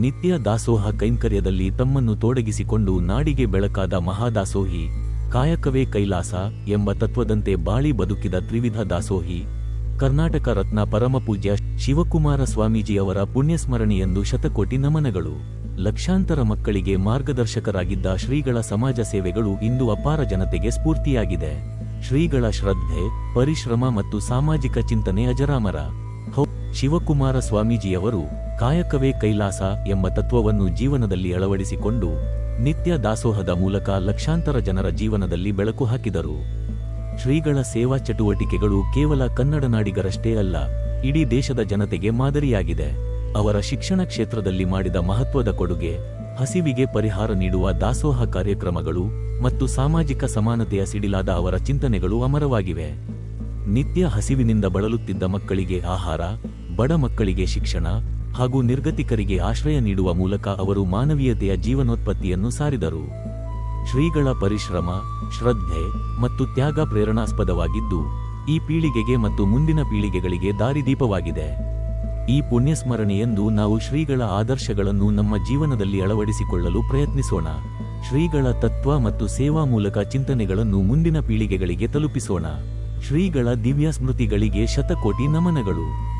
ನಿತ್ಯ ದಾಸೋಹ ಕೈಂಕರ್ಯದಲ್ಲಿ ತಮ್ಮನ್ನು ತೊಡಗಿಸಿಕೊಂಡು ನಾಡಿಗೆ ಬೆಳಕಾದ ಮಹಾದಾಸೋಹಿ, ಕಾಯಕವೇ ಕೈಲಾಸ ಎಂಬ ತತ್ವದಂತೆ ಬಾಳಿ ಬದುಕಿದ ತ್ರಿವಿಧ ದಾಸೋಹಿ, ಕರ್ನಾಟಕ ರತ್ನ ಪರಮಪೂಜ್ಯ ಶಿವಕುಮಾರ ಸ್ವಾಮೀಜಿಯವರ ಪುಣ್ಯಸ್ಮರಣೆಯೆಂದು ಶತಕೋಟಿ ನಮನಗಳು. ಲಕ್ಷಾಂತರ ಮಕ್ಕಳಿಗೆ ಮಾರ್ಗದರ್ಶಕರಾಗಿದ್ದ ಶ್ರೀಗಳ ಸಮಾಜ ಸೇವೆಗಳು ಇಂದು ಅಪಾರ ಜನತೆಗೆ ಸ್ಫೂರ್ತಿಯಾಗಿದೆ. ಶ್ರೀಗಳ ಶ್ರದ್ಧೆ, ಪರಿಶ್ರಮ ಮತ್ತು ಸಾಮಾಜಿಕ ಚಿಂತನೆ ಅಜರಾಮರ. ಹೌ, ಶಿವಕುಮಾರ ಸ್ವಾಮೀಜಿಯವರು ಕಾಯಕವೇ ಕೈಲಾಸ ಎಂಬ ತತ್ವವನ್ನು ಜೀವನದಲ್ಲಿ ಅಳವಡಿಸಿಕೊಂಡು ನಿತ್ಯ ದಾಸೋಹದ ಮೂಲಕ ಲಕ್ಷಾಂತರ ಜನರ ಜೀವನದಲ್ಲಿ ಬೆಳಕು ಹಾಕಿದರು. ಶ್ರೀಗಳ ಸೇವಾ ಚಟುವಟಿಕೆಗಳು ಕೇವಲ ಕನ್ನಡ ನಾಡಿಗರಷ್ಟೇ ಅಲ್ಲ, ಇಡೀ ದೇಶದ ಜನತೆಗೆ ಮಾದರಿಯಾಗಿದೆ. ಅವರ ಶಿಕ್ಷಣ ಕ್ಷೇತ್ರದಲ್ಲಿ ಮಾಡಿದ ಮಹತ್ವದ ಕೊಡುಗೆ, ಹಸಿವಿಗೆ ಪರಿಹಾರ ನೀಡುವ ದಾಸೋಹ ಕಾರ್ಯಕ್ರಮಗಳು ಮತ್ತು ಸಾಮಾಜಿಕ ಸಮಾನತೆಯ ಸಿಡಿಲಾದ ಅವರ ಚಿಂತನೆಗಳು ಅಮರವಾಗಿವೆ. ನಿತ್ಯ ಹಸಿವಿನಿಂದ ಬಳಲುತ್ತಿದ್ದ ಮಕ್ಕಳಿಗೆ ಆಹಾರ, ಬಡ ಮಕ್ಕಳಿಗೆ ಶಿಕ್ಷಣ ಹಾಗೂ ನಿರ್ಗತಿಕರಿಗೆ ಆಶ್ರಯ ನೀಡುವ ಮೂಲಕ ಅವರು ಮಾನವೀಯತೆಯ ಜೀವನೋತ್ಪತ್ತಿಯನ್ನು ಸಾರಿದರು. ಶ್ರೀಗಳ ಪರಿಶ್ರಮ, ಶ್ರದ್ಧೆ ಮತ್ತು ತ್ಯಾಗ ಪ್ರೇರಣಾಸ್ಪದವಾಗಿದ್ದು, ಈ ಪೀಳಿಗೆಗೆ ಮತ್ತು ಮುಂದಿನ ಪೀಳಿಗೆಗಳಿಗೆ ದಾರಿದೀಪವಾಗಿದೆ. ಈ ಪುಣ್ಯಸ್ಮರಣೆಯೆಂದು ನಾವು ಶ್ರೀಗಳ ಆದರ್ಶಗಳನ್ನು ನಮ್ಮ ಜೀವನದಲ್ಲಿ ಅಳವಡಿಸಿಕೊಳ್ಳಲು ಪ್ರಯತ್ನಿಸೋಣ. ಶ್ರೀಗಳ ತತ್ವ ಮತ್ತು ಸೇವಾ ಮೂಲಕ ಚಿಂತನೆಗಳನ್ನು ಮುಂದಿನ ಪೀಳಿಗೆಗಳಿಗೆ ತಲುಪಿಸೋಣ. ಶ್ರೀಗಳ ದಿವ್ಯ ಸ್ಮೃತಿಗಳಿಗೆ ಶತಕೋಟಿ ನಮನಗಳು.